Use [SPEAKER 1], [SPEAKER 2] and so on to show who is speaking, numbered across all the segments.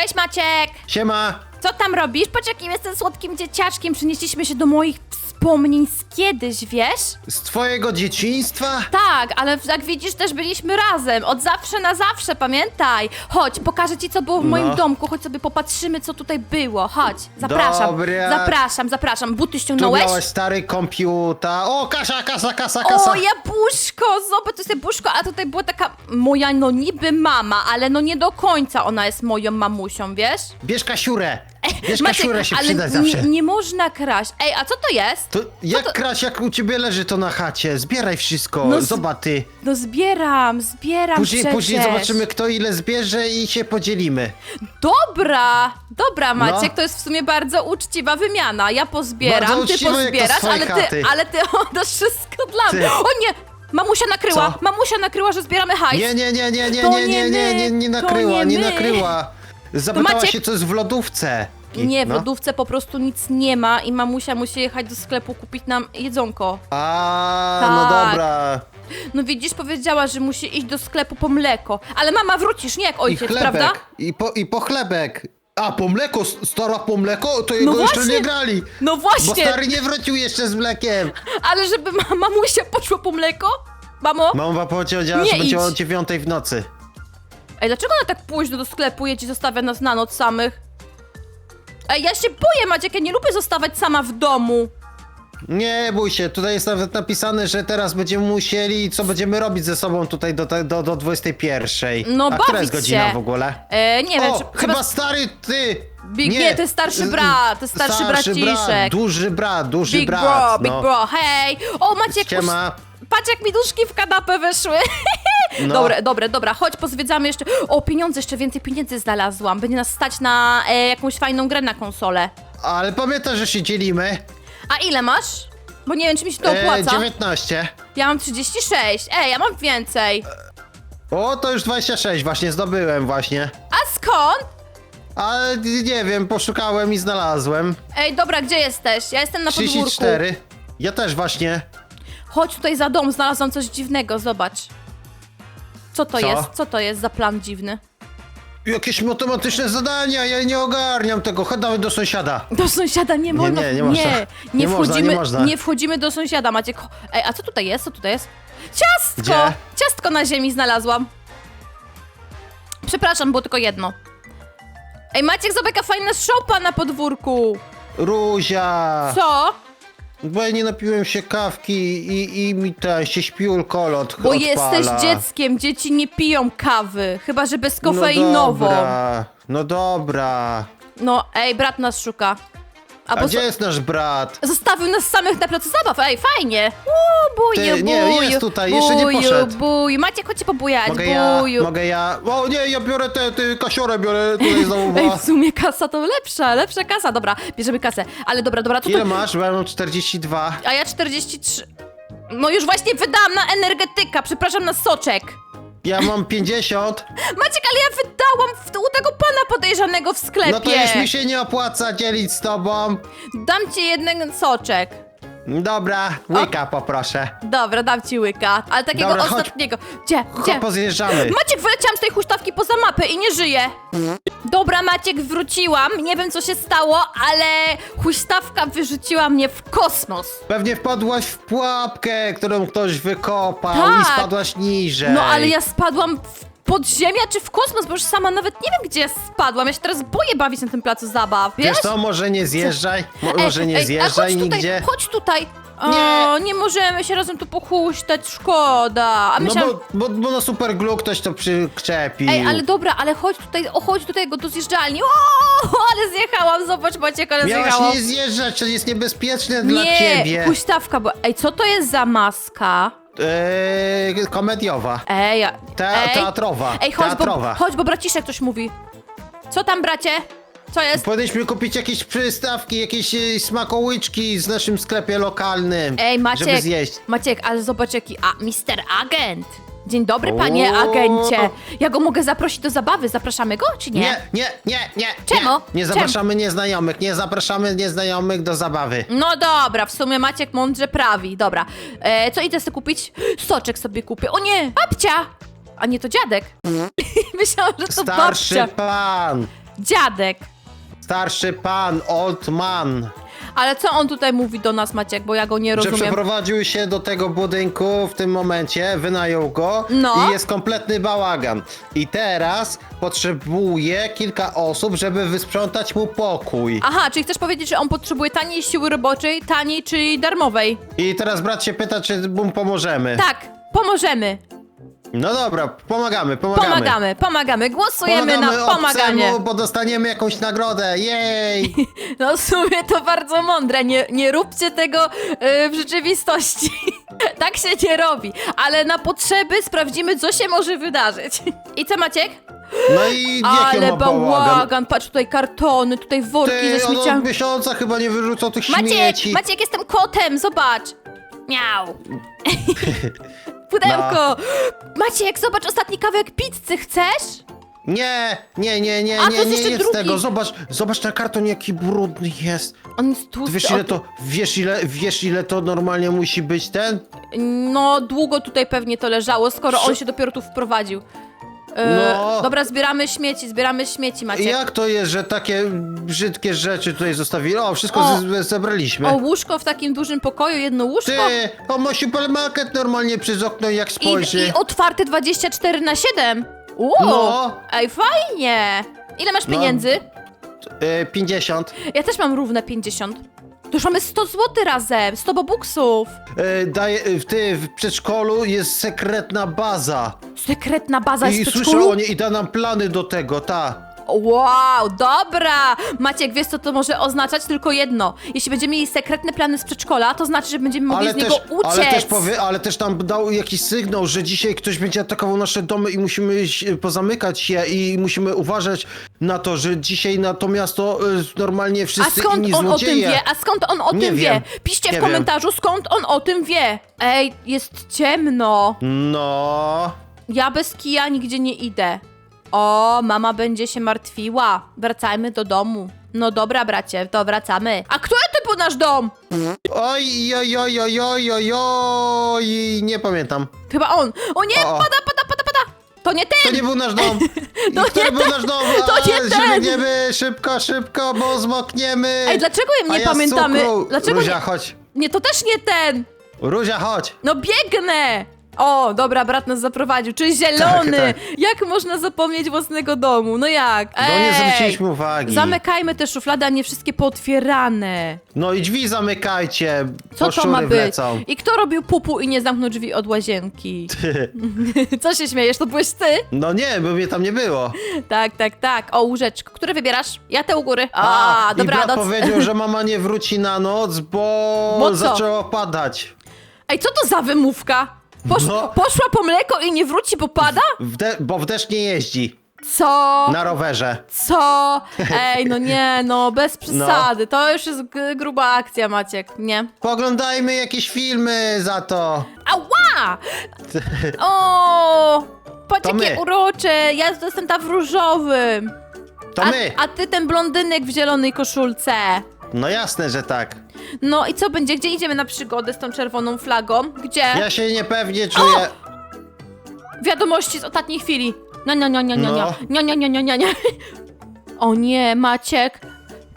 [SPEAKER 1] Cześć Maciek!
[SPEAKER 2] Siema!
[SPEAKER 1] Co tam robisz? Patrz jakim jestem słodkim dzieciaczkiem. Przenieśliśmy się do moich wspomnień z kiedyś, wiesz?
[SPEAKER 2] Z twojego dzieciństwa?
[SPEAKER 1] Tak, ale jak widzisz też byliśmy razem. Od zawsze na zawsze, pamiętaj. Chodź, pokażę ci co było w moim
[SPEAKER 2] No.
[SPEAKER 1] domku. Chodź sobie popatrzymy co tutaj było. Chodź, zapraszam.
[SPEAKER 2] Dobra.
[SPEAKER 1] Zapraszam, zapraszam. Buty
[SPEAKER 2] Tu
[SPEAKER 1] ściągnąłeś?
[SPEAKER 2] miałeś stary komputer. O, kasa, kasa, kasa, kasa.
[SPEAKER 1] O, jabłuszko! Zobacz, to jest jabłuszko, a tutaj była taka moja, no niby mama, ale no nie do końca ona jest moją mamusią, wiesz?
[SPEAKER 2] Bierz kasiurę. Bierz
[SPEAKER 1] Maciek,
[SPEAKER 2] kasiurę się
[SPEAKER 1] ale
[SPEAKER 2] przyda
[SPEAKER 1] nie,
[SPEAKER 2] zawsze.
[SPEAKER 1] nie można kraść. Ej, a co to jest?
[SPEAKER 2] To jak
[SPEAKER 1] to-
[SPEAKER 2] kraść, jak u ciebie leży to na chacie? Zbieraj wszystko,
[SPEAKER 1] No z-
[SPEAKER 2] zobacz ty.
[SPEAKER 1] No zbieram, zbieram
[SPEAKER 2] Później,
[SPEAKER 1] przecież.
[SPEAKER 2] później zobaczymy kto ile zbierze i się podzielimy.
[SPEAKER 1] Dobra, dobra Maciek,
[SPEAKER 2] No.
[SPEAKER 1] to jest w sumie bardzo uczciwa wymiana. Ja pozbieram,
[SPEAKER 2] Bardzo
[SPEAKER 1] ty
[SPEAKER 2] uczciwe, jak to z
[SPEAKER 1] pozbierasz,
[SPEAKER 2] twojej
[SPEAKER 1] ale ty, ale ty oddasz wszystko dla
[SPEAKER 2] Ty.
[SPEAKER 1] mnie. O nie! Mamusia nakryła,
[SPEAKER 2] Co?
[SPEAKER 1] mamusia nakryła, że zbieramy hajs.
[SPEAKER 2] Nie, nie, nie, nie, nie,
[SPEAKER 1] To
[SPEAKER 2] nie,
[SPEAKER 1] nie
[SPEAKER 2] nie, nie, nie, nie
[SPEAKER 1] to
[SPEAKER 2] nakryła,
[SPEAKER 1] nie
[SPEAKER 2] nie
[SPEAKER 1] my.
[SPEAKER 2] nakryła. Zapytała
[SPEAKER 1] Maciek-
[SPEAKER 2] się co jest w lodówce. I-
[SPEAKER 1] Nie, w
[SPEAKER 2] no.
[SPEAKER 1] lodówce po prostu nic nie ma i mamusia musi jechać do sklepu kupić nam jedzonko.
[SPEAKER 2] A, no
[SPEAKER 1] Tak.
[SPEAKER 2] dobra.
[SPEAKER 1] No widzisz, powiedziała, że musi iść do sklepu po mleko. Ale mama, wrócisz, nie jak
[SPEAKER 2] I
[SPEAKER 1] ojciec,
[SPEAKER 2] chlebek.
[SPEAKER 1] prawda?
[SPEAKER 2] I po, I po chlebek. A, po mleko, s- stara po mleko? To
[SPEAKER 1] No
[SPEAKER 2] jego jeszcze
[SPEAKER 1] właśnie.
[SPEAKER 2] nie grali.
[SPEAKER 1] No
[SPEAKER 2] Bo
[SPEAKER 1] właśnie,
[SPEAKER 2] stary nie wrócił jeszcze z mlekiem.
[SPEAKER 1] ale żeby ma mamusia poszła po mleko? Mamo?
[SPEAKER 2] Mama powiedziała,
[SPEAKER 1] Nie
[SPEAKER 2] że będzie
[SPEAKER 1] idź.
[SPEAKER 2] o dziewiątej w nocy.
[SPEAKER 1] Ej, dlaczego ona tak późno do sklepu jedzie, zostawia nas na noc samych? Ej, ja się boję, Maciek, ja nie lubię zostawać sama w domu.
[SPEAKER 2] Nie bój się, tutaj jest nawet napisane, że teraz będziemy musieli, co będziemy robić ze sobą tutaj do, te- do, do 21.
[SPEAKER 1] No,
[SPEAKER 2] A która jest godzina
[SPEAKER 1] się.
[SPEAKER 2] w ogóle?
[SPEAKER 1] E, nie wiem,
[SPEAKER 2] o,
[SPEAKER 1] czy,
[SPEAKER 2] chyba stary ty!
[SPEAKER 1] Big- nie, to jest starszy brat, to jest starszy braciszek.
[SPEAKER 2] duży brat, duży
[SPEAKER 1] Big
[SPEAKER 2] brat.
[SPEAKER 1] bro, big
[SPEAKER 2] no.
[SPEAKER 1] bro, hej! O, Maciek,
[SPEAKER 2] Siema.
[SPEAKER 1] patrz jak mi duszki w kanapę wyszły.
[SPEAKER 2] No.
[SPEAKER 1] Dobre, dobre, dobra, chodź, pozwiedzamy jeszcze. O, pieniądze, jeszcze więcej pieniędzy znalazłam. Będzie nas stać na e, jakąś fajną grę na konsolę.
[SPEAKER 2] Ale pamiętaj, że się dzielimy.
[SPEAKER 1] A ile masz? Bo nie wiem, czy mi się to
[SPEAKER 2] E,
[SPEAKER 1] opłaca.
[SPEAKER 2] 19.
[SPEAKER 1] Ja mam 36. Ej, ja mam więcej.
[SPEAKER 2] O, to już 26 właśnie zdobyłem właśnie.
[SPEAKER 1] A skąd?
[SPEAKER 2] Ale nie wiem, poszukałem i znalazłem.
[SPEAKER 1] Ej, dobra, gdzie jesteś? Ja jestem na podwórku.
[SPEAKER 2] 34. Ja też właśnie.
[SPEAKER 1] Chodź tutaj za dom, znalazłam coś dziwnego, zobacz. Co to
[SPEAKER 2] Co?
[SPEAKER 1] jest? Co to jest za plan dziwny?
[SPEAKER 2] Jakieś matematyczne zadania, ja nie ogarniam tego. Chodź nawet do sąsiada.
[SPEAKER 1] Do sąsiada nie można.
[SPEAKER 2] nie, nie można.
[SPEAKER 1] Nie,
[SPEAKER 2] Nie można,
[SPEAKER 1] wchodzimy,
[SPEAKER 2] nie można.
[SPEAKER 1] nie wchodzimy do sąsiada, Maciek. Ej, a co tutaj jest? Co tutaj jest? Ciastko!
[SPEAKER 2] Gdzie?
[SPEAKER 1] Ciastko na ziemi znalazłam. Przepraszam, było tylko jedno. Ej, Maciek, zobacz jaka fajna szopa na podwórku.
[SPEAKER 2] Ruzia!
[SPEAKER 1] Co?
[SPEAKER 2] Bo ja nie napiłem się kawki i, i mi ten się śpiulkol od,
[SPEAKER 1] Bo
[SPEAKER 2] odpala.
[SPEAKER 1] jesteś dzieckiem, dzieci nie piją kawy, chyba że
[SPEAKER 2] No
[SPEAKER 1] bezkofeinową.
[SPEAKER 2] dobra, no dobra.
[SPEAKER 1] No, ej, brat nas szuka.
[SPEAKER 2] A
[SPEAKER 1] bo
[SPEAKER 2] gdzie jest nasz brat?
[SPEAKER 1] Zostawił nas samych na placu zabaw, ej, fajnie. Uuu, buju,
[SPEAKER 2] Ty, nie,
[SPEAKER 1] buju,
[SPEAKER 2] jest tutaj, jeszcze nie
[SPEAKER 1] buju,
[SPEAKER 2] poszedł.
[SPEAKER 1] buju. Maciek, chodźcie pobujać,
[SPEAKER 2] Mogę ja,
[SPEAKER 1] buju.
[SPEAKER 2] mogę ja... O nie, ja biorę te, te kasiorę, biorę tutaj znowu.
[SPEAKER 1] Ej, w sumie kasa to lepsza, lepsza kasa. Dobra, bierzemy kasę. Ale dobra, dobra, to
[SPEAKER 2] Ile masz? Bo ja mam 42.
[SPEAKER 1] A ja 43. No już właśnie wydałam na energetyka, przepraszam, na soczek.
[SPEAKER 2] Ja mam 50.
[SPEAKER 1] Maciek, ale ja wydałam w, u tego podejrzanego w sklepie.
[SPEAKER 2] No to już mi się nie opłaca dzielić z tobą.
[SPEAKER 1] Dam ci jeden soczek.
[SPEAKER 2] Dobra, łyka poproszę.
[SPEAKER 1] Dobra, dam ci łyka, ale takiego
[SPEAKER 2] Dobra, chodź.
[SPEAKER 1] ostatniego. Gdzie, gdzie?
[SPEAKER 2] Chodź, pozjeżdżamy.
[SPEAKER 1] Maciek, wyleciałam z tej huśtawki poza mapę i nie żyję. Dobra, Maciek, wróciłam. Nie wiem, co się stało, ale huśtawka wyrzuciła mnie w kosmos.
[SPEAKER 2] Pewnie wpadłaś w pułapkę, którą ktoś wykopał
[SPEAKER 1] Tak.
[SPEAKER 2] i spadłaś niżej.
[SPEAKER 1] No, ale ja spadłam w podziemia czy w kosmos, bo już sama nawet nie wiem, gdzie ja spadłam. Ja się teraz boję bawić na tym placu zabaw, wiesz?
[SPEAKER 2] Wiesz co, może nie zjeżdżaj, mo- może nie
[SPEAKER 1] ej, a
[SPEAKER 2] zjeżdżaj
[SPEAKER 1] chodź tutaj,
[SPEAKER 2] nigdzie.
[SPEAKER 1] Chodź tutaj. O,
[SPEAKER 2] Nie.
[SPEAKER 1] możemy się razem tu pochuśtać, szkoda. A
[SPEAKER 2] No
[SPEAKER 1] myślałam...
[SPEAKER 2] bo, bo, bo na super glue ktoś to przyczepił.
[SPEAKER 1] Ej, ale dobra, ale chodź tutaj, o, chodź do tego, do zjeżdżalni. O, ale zjechałam, zobacz, Maciek, ale
[SPEAKER 2] Miałaś
[SPEAKER 1] zjechałam.
[SPEAKER 2] nie zjeżdżać, to jest niebezpieczne dla
[SPEAKER 1] Nie,
[SPEAKER 2] ciebie.
[SPEAKER 1] huśtawka, bo... Ej, co to jest za maska?
[SPEAKER 2] Eee, komediowa.
[SPEAKER 1] Ej, ja-
[SPEAKER 2] Te-
[SPEAKER 1] ej.
[SPEAKER 2] teatrowa,
[SPEAKER 1] Ej, chodź,
[SPEAKER 2] teatrowa.
[SPEAKER 1] bo, chodź, bo braciszek coś mówi. Co tam, bracie? Co jest?
[SPEAKER 2] Powinniśmy kupić jakieś przystawki, jakieś e, smakołyczki z naszym sklepie lokalnym.
[SPEAKER 1] Ej, Maciek,
[SPEAKER 2] Żeby zjeść.
[SPEAKER 1] Maciek, ale zobacz jaki... A, Mister Agent. Dzień dobry, panie
[SPEAKER 2] O.
[SPEAKER 1] agencie. Ja go mogę zaprosić do zabawy. Zapraszamy go, czy nie?
[SPEAKER 2] Nie, nie, nie, nie.
[SPEAKER 1] Czemu?
[SPEAKER 2] Nie, nie
[SPEAKER 1] Czemu?
[SPEAKER 2] zapraszamy nieznajomych, nie zapraszamy nieznajomych do zabawy.
[SPEAKER 1] No dobra, w sumie Maciek mądrze prawi. Dobra. E, co idę sobie kupić? Soczek sobie kupię. O nie, babcia! A nie, to dziadek. Myślałam, że to
[SPEAKER 2] Starszy
[SPEAKER 1] babcia.
[SPEAKER 2] pan.
[SPEAKER 1] Dziadek.
[SPEAKER 2] Starszy pan, old man.
[SPEAKER 1] Ale co on tutaj mówi do nas, Maciek, bo ja go nie
[SPEAKER 2] Że
[SPEAKER 1] rozumiem.
[SPEAKER 2] przeprowadził się do tego budynku w tym momencie, wynajął go
[SPEAKER 1] No.
[SPEAKER 2] i jest kompletny bałagan. I teraz potrzebuje kilka osób, żeby wysprzątać mu pokój.
[SPEAKER 1] Aha, czyli chcesz powiedzieć, że on potrzebuje taniej siły roboczej, taniej czy darmowej?
[SPEAKER 2] I teraz brat się pyta, czy mu pomożemy.
[SPEAKER 1] Tak, pomożemy.
[SPEAKER 2] No dobra, pomagamy, pomagamy.
[SPEAKER 1] Pomagamy, pomagamy. Głosujemy na pomaganie.
[SPEAKER 2] obcemu, bo dostaniemy jakąś nagrodę. Jej!
[SPEAKER 1] No w sumie to bardzo mądre. Nie, nie róbcie tego y, w rzeczywistości. tak się nie robi. Ale na potrzeby sprawdzimy, co się może wydarzyć. I co, Maciek?
[SPEAKER 2] No i jaki
[SPEAKER 1] Ale
[SPEAKER 2] ma bałagan?
[SPEAKER 1] bałagan. Patrz, tutaj kartony, tutaj worki
[SPEAKER 2] Ty,
[SPEAKER 1] ze
[SPEAKER 2] on
[SPEAKER 1] śmieciami.
[SPEAKER 2] od miesiąca chyba nie wyrzucał tych
[SPEAKER 1] Maciek,
[SPEAKER 2] śmieci.
[SPEAKER 1] Maciek, jestem kotem, zobacz. Miau. Pudełko.
[SPEAKER 2] No.
[SPEAKER 1] Maciek, zobacz ostatni kawałek pizzy, chcesz?
[SPEAKER 2] Nie, nie, nie, nie,
[SPEAKER 1] A, to
[SPEAKER 2] nie,
[SPEAKER 1] jest
[SPEAKER 2] nie
[SPEAKER 1] jeszcze
[SPEAKER 2] jedz
[SPEAKER 1] drugi.
[SPEAKER 2] tego. Zobacz, zobacz na karton jaki brudny jest.
[SPEAKER 1] On jest
[SPEAKER 2] Ty
[SPEAKER 1] tłusty.
[SPEAKER 2] wiesz ile
[SPEAKER 1] od-
[SPEAKER 2] to, wiesz ile, wiesz ile to normalnie musi być ten?
[SPEAKER 1] No, długo tutaj pewnie to leżało, skoro on się dopiero tu wprowadził. E,
[SPEAKER 2] No.
[SPEAKER 1] Dobra, zbieramy śmieci, zbieramy śmieci,
[SPEAKER 2] I
[SPEAKER 1] Maciek.
[SPEAKER 2] jak to jest, że takie brzydkie rzeczy tutaj zostawili? O, wszystko
[SPEAKER 1] O.
[SPEAKER 2] ze- zebraliśmy.
[SPEAKER 1] O, łóżko w takim dużym pokoju, jedno łóżko.
[SPEAKER 2] Ty, o, ma supermarket normalnie przez okno jak
[SPEAKER 1] I,
[SPEAKER 2] spojrzy.
[SPEAKER 1] I otwarte 24 na 7. Uuu,
[SPEAKER 2] No.
[SPEAKER 1] ej, fajnie. Ile masz
[SPEAKER 2] No.
[SPEAKER 1] pieniędzy?
[SPEAKER 2] Y, 50.
[SPEAKER 1] Ja też mam równe 50. Już mamy 100 zł razem, 100 bobuksów.
[SPEAKER 2] Y, daje, w, ty, w przedszkolu jest sekretna baza.
[SPEAKER 1] Sekretna baza
[SPEAKER 2] I
[SPEAKER 1] jest w
[SPEAKER 2] słyszę
[SPEAKER 1] przedszkolu?
[SPEAKER 2] o niej i da nam plany do tego, ta.
[SPEAKER 1] Wow, dobra! Maciek, wiesz co to może oznaczać? Tylko jedno. Jeśli będziemy mieli sekretne plany z przedszkola, to znaczy, że będziemy mogli
[SPEAKER 2] Ale
[SPEAKER 1] z niego
[SPEAKER 2] też,
[SPEAKER 1] uciec.
[SPEAKER 2] ale, też powie, ale też nam dał jakiś sygnał, że dzisiaj ktoś będzie atakował nasze domy i musimy iść, y, pozamykać je i musimy uważać na to, że dzisiaj na to miasto y, normalnie
[SPEAKER 1] A
[SPEAKER 2] wszyscy
[SPEAKER 1] skąd
[SPEAKER 2] inni
[SPEAKER 1] on o tym
[SPEAKER 2] złodzieje.
[SPEAKER 1] wie? A skąd on o
[SPEAKER 2] Nie
[SPEAKER 1] tym
[SPEAKER 2] wiem.
[SPEAKER 1] wie? Piszcie
[SPEAKER 2] Nie
[SPEAKER 1] w
[SPEAKER 2] wiem.
[SPEAKER 1] komentarzu, skąd on o tym wie. Ej, jest ciemno.
[SPEAKER 2] No.
[SPEAKER 1] Ja bez kija nigdzie nie idę. O, mama będzie się martwiła. Wracajmy do domu. No dobra, bracie, to wracamy. A który typu nasz dom?
[SPEAKER 2] Oj, oj, oj, oj, oj, oj, oj, nie pamiętam.
[SPEAKER 1] Chyba on. O nie,
[SPEAKER 2] O, o.
[SPEAKER 1] pada, pada, pada, pada. To nie ten!
[SPEAKER 2] To nie był nasz dom.
[SPEAKER 1] To
[SPEAKER 2] Który
[SPEAKER 1] nie
[SPEAKER 2] był
[SPEAKER 1] ten.
[SPEAKER 2] nasz dom?
[SPEAKER 1] To
[SPEAKER 2] A,
[SPEAKER 1] nie ten.
[SPEAKER 2] Biegniemy szybko, szybko, bo zmokniemy.
[SPEAKER 1] Ej, dlaczego
[SPEAKER 2] A
[SPEAKER 1] nie
[SPEAKER 2] ja z
[SPEAKER 1] pamiętamy?
[SPEAKER 2] cukru.
[SPEAKER 1] Dlaczego
[SPEAKER 2] Ruzia,
[SPEAKER 1] nie...
[SPEAKER 2] chodź.
[SPEAKER 1] Nie, to też nie ten!
[SPEAKER 2] Ruzia, chodź.
[SPEAKER 1] No biegnę! O, dobra, brat nas zaprowadził. Czy zielony?
[SPEAKER 2] Tak,
[SPEAKER 1] Jak można zapomnieć własnego domu? No jak?
[SPEAKER 2] No nie zwróciliśmy uwagi.
[SPEAKER 1] Zamykajmy te szuflady, a nie wszystkie pootwierane.
[SPEAKER 2] No i drzwi zamykajcie,
[SPEAKER 1] Co
[SPEAKER 2] bo
[SPEAKER 1] to
[SPEAKER 2] szczury
[SPEAKER 1] ma być?
[SPEAKER 2] wlecą.
[SPEAKER 1] I kto robił pupu i nie zamknął drzwi od łazienki? Co się śmiejesz? To byłeś ty?
[SPEAKER 2] No nie, bo mnie tam nie było.
[SPEAKER 1] Tak, tak, tak. O, łóżeczko. Które wybierasz? Ja te u góry. A,
[SPEAKER 2] I
[SPEAKER 1] dobra,
[SPEAKER 2] brat
[SPEAKER 1] noc.
[SPEAKER 2] powiedział, że mama nie wróci na noc, bo,
[SPEAKER 1] Bo co?
[SPEAKER 2] zaczęło padać.
[SPEAKER 1] Ej, co to za wymówka? Posz...
[SPEAKER 2] No.
[SPEAKER 1] Poszła po mleko i nie wróci, bo pada?
[SPEAKER 2] W de- bo w deszcz nie jeździ.
[SPEAKER 1] Co?
[SPEAKER 2] Na rowerze.
[SPEAKER 1] Co? Ej, no nie, no bez przesady. To już jest g- gruba akcja, Maciek, nie?
[SPEAKER 2] Poglądajmy jakieś filmy za to.
[SPEAKER 1] Ała! O! Patrz
[SPEAKER 2] To
[SPEAKER 1] jakie
[SPEAKER 2] my.
[SPEAKER 1] urocze! Ja jestem ta w różowym.
[SPEAKER 2] To
[SPEAKER 1] a,
[SPEAKER 2] my.
[SPEAKER 1] a ty ten blondynek w zielonej koszulce.
[SPEAKER 2] No jasne, że tak.
[SPEAKER 1] No i co będzie? Gdzie idziemy na przygodę z tą czerwoną flagą? Gdzie?
[SPEAKER 2] Ja się niepewnie czuję.
[SPEAKER 1] Wiadomości z ostatniej chwili. No, no, no, no, no,
[SPEAKER 2] No.
[SPEAKER 1] no, no, no, no, no, no. O nie, Maciek.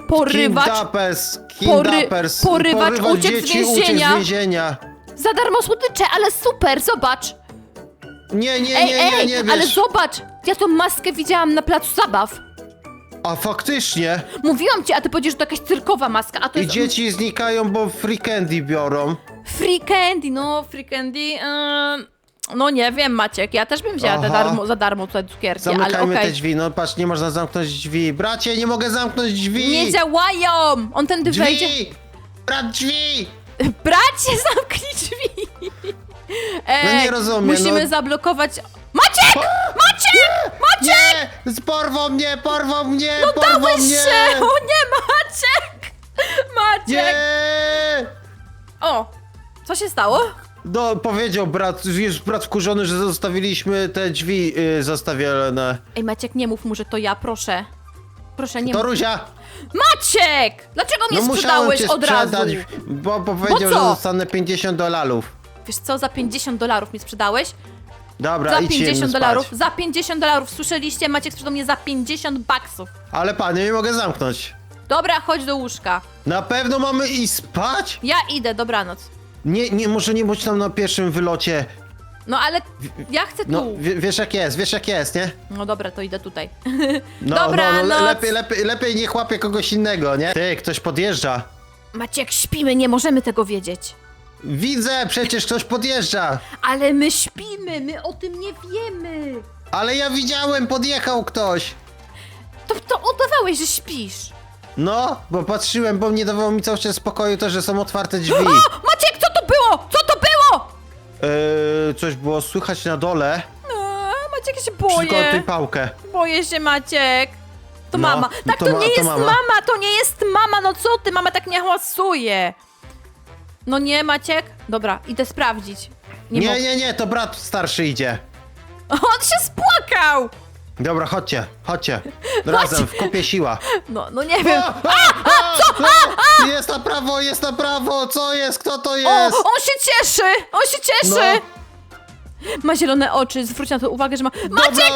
[SPEAKER 1] Porywacz
[SPEAKER 2] Kidnappers,
[SPEAKER 1] Pory-
[SPEAKER 2] kidnappers,
[SPEAKER 1] porywacz uciekł z
[SPEAKER 2] dzieci,
[SPEAKER 1] więzienia.
[SPEAKER 2] z więzienia.
[SPEAKER 1] za darmo słodycze, ale super, zobacz.
[SPEAKER 2] Nie, nie,
[SPEAKER 1] Ej,
[SPEAKER 2] nie, nie,
[SPEAKER 1] ej,
[SPEAKER 2] nie,
[SPEAKER 1] ale
[SPEAKER 2] wiesz.
[SPEAKER 1] zobacz. Ja tą maskę widziałam na placu zabaw.
[SPEAKER 2] A faktycznie.
[SPEAKER 1] Mówiłam ci, a ty powiedziesz, że to jakaś cyrkowa maska, a to
[SPEAKER 2] I
[SPEAKER 1] jest
[SPEAKER 2] dzieci znikają, bo free candy biorą.
[SPEAKER 1] free candy, no free candy. ym, no nie wiem, Maciek, ja też bym wzięła za
[SPEAKER 2] Aha.
[SPEAKER 1] darmo, za darmo tutaj cukierki, ale
[SPEAKER 2] Zamykajmy
[SPEAKER 1] okej.
[SPEAKER 2] te drzwi. No patrz, nie można zamknąć drzwi. Bracie, nie mogę zamknąć drzwi.
[SPEAKER 1] Nie działają! On tędy wejdzie.
[SPEAKER 2] Drzwi! Brat, drzwi!
[SPEAKER 1] Bracie, zamknij drzwi! Ej,
[SPEAKER 2] No nie rozumiem,
[SPEAKER 1] Musimy
[SPEAKER 2] no.
[SPEAKER 1] zablokować. Maciek! Maciek! Maciek!
[SPEAKER 2] Nie! Porwą mnie, porwą mnie,
[SPEAKER 1] No
[SPEAKER 2] porwą
[SPEAKER 1] dałeś
[SPEAKER 2] mnie!
[SPEAKER 1] się! O nie, Maciek! Maciek!
[SPEAKER 2] Nie!
[SPEAKER 1] O! Co się stało?
[SPEAKER 2] No, powiedział brat, jest brat wkurzony, że zostawiliśmy te drzwi y, zostawione.
[SPEAKER 1] Ej, Maciek, nie mów mu, że to ja, proszę. Proszę, nie
[SPEAKER 2] To
[SPEAKER 1] mów.
[SPEAKER 2] Ruzia!
[SPEAKER 1] Maciek! Dlaczego mnie
[SPEAKER 2] No musiałem
[SPEAKER 1] sprzedałeś
[SPEAKER 2] cię
[SPEAKER 1] od razu?
[SPEAKER 2] sprzedać, bo powiedział,
[SPEAKER 1] co?
[SPEAKER 2] że dostanę 50 dolarów.
[SPEAKER 1] Wiesz co, za 50 dolarów mnie sprzedałeś?
[SPEAKER 2] Dobra,
[SPEAKER 1] Za
[SPEAKER 2] idź
[SPEAKER 1] 50
[SPEAKER 2] spać.
[SPEAKER 1] dolarów. Za 50 dolarów. Słyszeliście? Maciek sprzedał mnie za 50 baksów.
[SPEAKER 2] Ale panie, nie mogę zamknąć.
[SPEAKER 1] Dobra, chodź do łóżka.
[SPEAKER 2] Na pewno mamy iść spać?
[SPEAKER 1] Ja idę, dobranoc.
[SPEAKER 2] Nie, nie, może nie bądź tam na pierwszym wylocie.
[SPEAKER 1] No ale ja chcę tu.
[SPEAKER 2] No,
[SPEAKER 1] No,
[SPEAKER 2] wie, wiesz jak jest, wiesz jak jest, nie?
[SPEAKER 1] dobra, to idę tutaj.
[SPEAKER 2] No,
[SPEAKER 1] Dobranoc.
[SPEAKER 2] no, no le, lepiej, lepiej, lepiej nie chłapie kogoś innego, nie? Ty, ktoś podjeżdża.
[SPEAKER 1] Maciek, śpimy, nie możemy tego wiedzieć.
[SPEAKER 2] Widzę, przecież ktoś podjeżdża.
[SPEAKER 1] Ale my śpimy, my o tym nie wiemy.
[SPEAKER 2] Ale ja widziałem, podjechał ktoś.
[SPEAKER 1] To, to udawałeś, że śpisz.
[SPEAKER 2] No, bo patrzyłem, bo nie dawało mi cały czas spokoju to, że są otwarte drzwi.
[SPEAKER 1] O, Maciek, co to było? Co to było?
[SPEAKER 2] Yy, coś było słychać na dole.
[SPEAKER 1] No, Maciek się
[SPEAKER 2] Przygotuj
[SPEAKER 1] boję.
[SPEAKER 2] pałkę.
[SPEAKER 1] Boję się, Maciek. To
[SPEAKER 2] No,
[SPEAKER 1] mama. Tak,
[SPEAKER 2] to
[SPEAKER 1] to,
[SPEAKER 2] ma-
[SPEAKER 1] nie
[SPEAKER 2] to
[SPEAKER 1] jest
[SPEAKER 2] mama.
[SPEAKER 1] mama. to nie jest mama. No co ty, mama tak nie hałasuje. No nie, Maciek? Dobra, idę sprawdzić. Nie,
[SPEAKER 2] Nie,
[SPEAKER 1] mogę.
[SPEAKER 2] nie, nie, to brat starszy idzie.
[SPEAKER 1] On się spłakał!
[SPEAKER 2] Dobra, chodźcie, chodźcie. Razem, w kupie siła.
[SPEAKER 1] No, no nie wiem.
[SPEAKER 2] A, a, a, Jest na prawo, jest na prawo, co jest, kto to
[SPEAKER 1] O,
[SPEAKER 2] jest?
[SPEAKER 1] on się cieszy! On się cieszy!
[SPEAKER 2] No.
[SPEAKER 1] Ma zielone oczy, zwróć na to uwagę, że ma...
[SPEAKER 2] Dobra,
[SPEAKER 1] Maciek!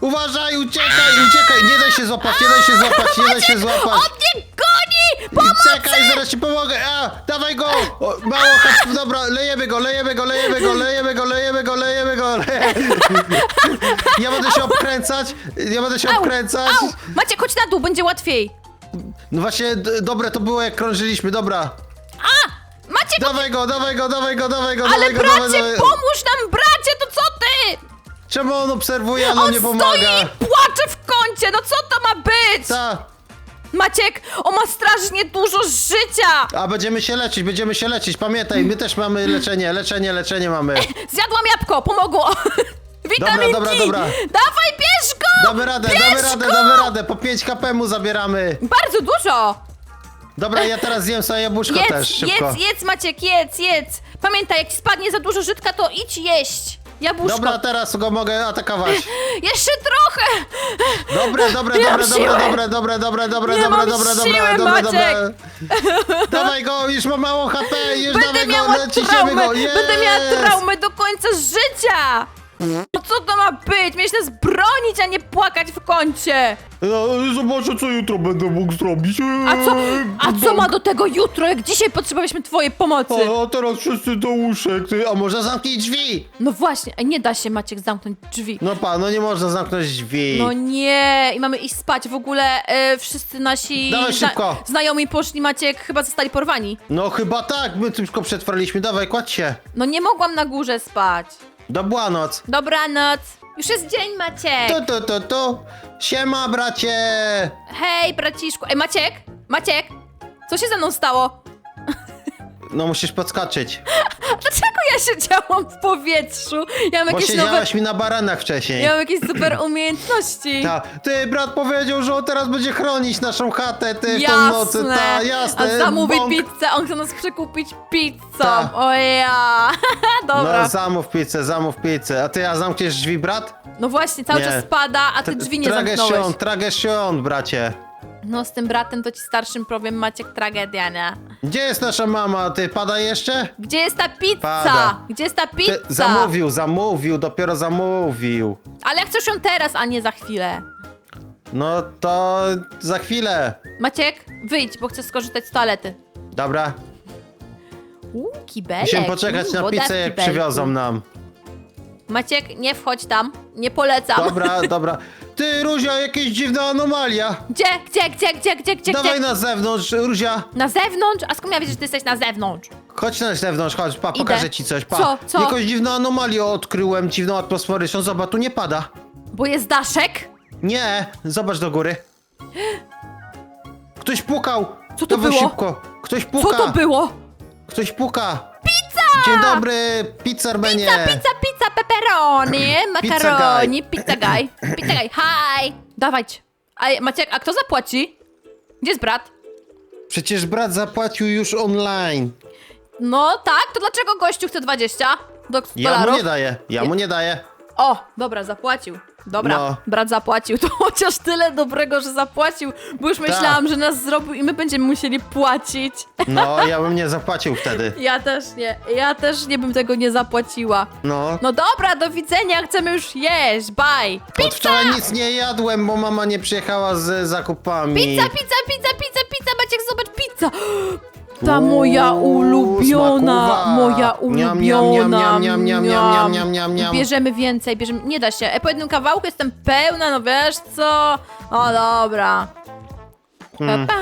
[SPEAKER 2] Uważaj, uciekaj, uciekaj, nie daj się złapać, nie daj się złapać, nie daj się złapać.
[SPEAKER 1] On mnie goni! Pomocy!
[SPEAKER 2] Czekaj, zaraz ci pomogę, a, dawaj go, o, mało, hap- dobra, lejemy go, lejemy go, lejemy go, lejemy go, lejemy go, lejemy go. Ja będę się obkręcać, ja będę się
[SPEAKER 1] Au,
[SPEAKER 2] obkręcać.
[SPEAKER 1] Au! Maciek, chodź na dół, będzie łatwiej.
[SPEAKER 2] No właśnie, d- dobre to było jak krążyliśmy, dobra.
[SPEAKER 1] Maciek,
[SPEAKER 2] Dawaj go, dawaj go, dawaj go, dawaj go,
[SPEAKER 1] ale
[SPEAKER 2] dawaj go,
[SPEAKER 1] bracie,
[SPEAKER 2] dawaj, dawaj.
[SPEAKER 1] pomóż nam, bracie, to co ty?
[SPEAKER 2] Czemu on obserwuje, a nam
[SPEAKER 1] On
[SPEAKER 2] nie
[SPEAKER 1] stoi
[SPEAKER 2] pomaga?
[SPEAKER 1] i płacze w kącie, no co to ma być?
[SPEAKER 2] Ta,
[SPEAKER 1] Maciek, on ma strasznie dużo życia!
[SPEAKER 2] a będziemy się leczyć, będziemy się leczyć, pamiętaj, my też mamy leczenie, leczenie, leczenie mamy.
[SPEAKER 1] Zjadłam jabłko, pomogło! Witaminki!
[SPEAKER 2] dobra, dobra.
[SPEAKER 1] Dawaj, bierz go!
[SPEAKER 2] Damy radę,
[SPEAKER 1] bierz
[SPEAKER 2] damy radę,
[SPEAKER 1] go!
[SPEAKER 2] damy radę, po 5 HP mu zabieramy.
[SPEAKER 1] Bardzo dużo!
[SPEAKER 2] Dobra, ja teraz zjem sobie jabłuszko też,
[SPEAKER 1] Jedz,
[SPEAKER 2] szybko.
[SPEAKER 1] jedz, jedz, Maciek, jedz, jedz! Pamiętaj, jak ci spadnie za dużo żytka, to idź jeść! Jabłuszko!
[SPEAKER 2] Dobra, teraz go mogę atakować.
[SPEAKER 1] Jeszcze trochę!
[SPEAKER 2] Dobre, dobre,
[SPEAKER 1] Nie mam
[SPEAKER 2] dobre,
[SPEAKER 1] siły.
[SPEAKER 2] dobre, dobre, dobre, dobre,
[SPEAKER 1] Nie
[SPEAKER 2] dobre,
[SPEAKER 1] mam
[SPEAKER 2] dobre,
[SPEAKER 1] siły,
[SPEAKER 2] dobre, dobre, dobre.
[SPEAKER 1] Maciek.
[SPEAKER 2] Dawaj go, już ma mało HP, już
[SPEAKER 1] Będę
[SPEAKER 2] dawaj go,
[SPEAKER 1] miała
[SPEAKER 2] leciśmy
[SPEAKER 1] traumę!
[SPEAKER 2] go,
[SPEAKER 1] Będę miała traumę do końca życia! No co to ma być? Miałeś nas bronić, a nie płakać w kącie!
[SPEAKER 2] No, zobaczę, co jutro będę mógł zrobić.
[SPEAKER 1] A co, a co ma do tego jutro, jak dzisiaj potrzebowaliśmy twojej pomocy?
[SPEAKER 2] A, a teraz wszyscy do łóżek, ty, a może zamknij drzwi?
[SPEAKER 1] No właśnie, nie da się Maciek zamknąć drzwi.
[SPEAKER 2] No pa, no nie można zamknąć drzwi.
[SPEAKER 1] No nie, i mamy iść spać. W ogóle e, wszyscy nasi
[SPEAKER 2] Dawaj szybko.
[SPEAKER 1] znajomi poszli, Maciek, chyba zostali porwani.
[SPEAKER 2] No chyba tak, my tylko przetrwaliśmy, dawaj, kładź się.
[SPEAKER 1] No nie mogłam na górze spać.
[SPEAKER 2] Dobranoc.
[SPEAKER 1] Dobranoc. Już jest dzień, Maciek.
[SPEAKER 2] Tu, tu, tu, tu. Siema, bracie.
[SPEAKER 1] Hej, braciszku. Ej, Maciek? Maciek? Co się ze mną stało?
[SPEAKER 2] No musisz podskoczyć,
[SPEAKER 1] Dlaczego ja siedziałam w powietrzu? Ja mam
[SPEAKER 2] bo
[SPEAKER 1] jakieś nowe...
[SPEAKER 2] siedziałaś mi na baranach wcześniej.
[SPEAKER 1] Ja mam jakieś super umiejętności.
[SPEAKER 2] Ta. Ty, brat powiedział, że on teraz będzie chronić naszą chatę, ty, w tą nocy. Ta, jasne.
[SPEAKER 1] A zamówi
[SPEAKER 2] bąk.
[SPEAKER 1] pizzę, on chce nas przekupić pizzą.
[SPEAKER 2] Ta.
[SPEAKER 1] O ja. Dobra.
[SPEAKER 2] No zamów pizzę, zamów pizzę. A ty, a zamkniesz drzwi, brat?
[SPEAKER 1] No właśnie, cały
[SPEAKER 2] Nie.
[SPEAKER 1] czas pada, a ty drzwi nie
[SPEAKER 2] Tragę
[SPEAKER 1] zamknąłeś.
[SPEAKER 2] się, tragę się, bracie.
[SPEAKER 1] No z tym bratem to ci starszym powiem Maciek tragedia, nie?
[SPEAKER 2] Gdzie jest nasza mama? Ty, pada jeszcze?
[SPEAKER 1] Gdzie jest ta pizza?
[SPEAKER 2] Pada.
[SPEAKER 1] Gdzie jest ta
[SPEAKER 2] Ty,
[SPEAKER 1] pizza?
[SPEAKER 2] zamówił, zamówił, dopiero zamówił.
[SPEAKER 1] Ale chcę ją teraz, a nie za chwilę.
[SPEAKER 2] No to za chwilę.
[SPEAKER 1] Maciek, wyjdź, bo chcę skorzystać z toalety.
[SPEAKER 2] Dobra,
[SPEAKER 1] Uuu, kibelek.
[SPEAKER 2] musimy poczekać
[SPEAKER 1] uuu,
[SPEAKER 2] na
[SPEAKER 1] woda w
[SPEAKER 2] pizzę, jak
[SPEAKER 1] kibelku.
[SPEAKER 2] przywiozą nam.
[SPEAKER 1] Maciek, nie wchodź tam, nie polecam.
[SPEAKER 2] Dobra, dobra. Ty, Ruzia, jakieś dziwna anomalia.
[SPEAKER 1] Gdzie, gdzie, gdzie, gdzie, gdzie, gdzie,
[SPEAKER 2] Dawaj
[SPEAKER 1] gdzie?
[SPEAKER 2] na zewnątrz, Ruzia.
[SPEAKER 1] Na zewnątrz? A skąd ja wiedzieć, że ty jesteś na zewnątrz?
[SPEAKER 2] Chodź na zewnątrz, chodź, pa, pokażę ci coś, pa.
[SPEAKER 1] Co, co?
[SPEAKER 2] Jakąś dziwną anomalię odkryłem, dziwną atmosferyczną, zobacz, tu nie pada.
[SPEAKER 1] Bo jest daszek?
[SPEAKER 2] Nie, zobacz do góry. Ktoś pukał.
[SPEAKER 1] Co to
[SPEAKER 2] Dawaj
[SPEAKER 1] było?
[SPEAKER 2] szybko. Ktoś puka.
[SPEAKER 1] Co to było?
[SPEAKER 2] Ktoś puka. Dzień dobry, pizzarmenie.
[SPEAKER 1] Pizza, pizza, pizza, pepperoni, makaroni, pizza guy, pizza guy, hi! Dawajcie. A Maciek, a kto zapłaci? Gdzie jest brat?
[SPEAKER 2] Przecież brat zapłacił już online.
[SPEAKER 1] No tak, to dlaczego gościu chce 20 do
[SPEAKER 2] Ja mu
[SPEAKER 1] dolarów?
[SPEAKER 2] nie daję, ja mu nie daję.
[SPEAKER 1] O, dobra, zapłacił. Dobra,
[SPEAKER 2] No.
[SPEAKER 1] brat zapłacił. To chociaż tyle dobrego, że zapłacił, bo już
[SPEAKER 2] Tak.
[SPEAKER 1] myślałam, że nas zrobił i my będziemy musieli płacić.
[SPEAKER 2] No, ja bym nie zapłacił wtedy.
[SPEAKER 1] Ja też nie, ja też nie bym tego nie zapłaciła.
[SPEAKER 2] No.
[SPEAKER 1] No dobra, do widzenia, chcemy już jeść, bye!
[SPEAKER 2] Od wczoraj nic nie jadłem, bo mama nie przyjechała z zakupami.
[SPEAKER 1] Pizza, pizza, pizza, pizza, pizza, Maciek, zobacz, pizza! Ta moja ulubiona,
[SPEAKER 2] smakuwa.
[SPEAKER 1] moja ulubiona. Bierzemy więcej, bierzemy, nie da się. E, po jednym kawałku jestem pełna, no wiesz co? O, dobra.
[SPEAKER 2] Hmm.
[SPEAKER 1] Pam,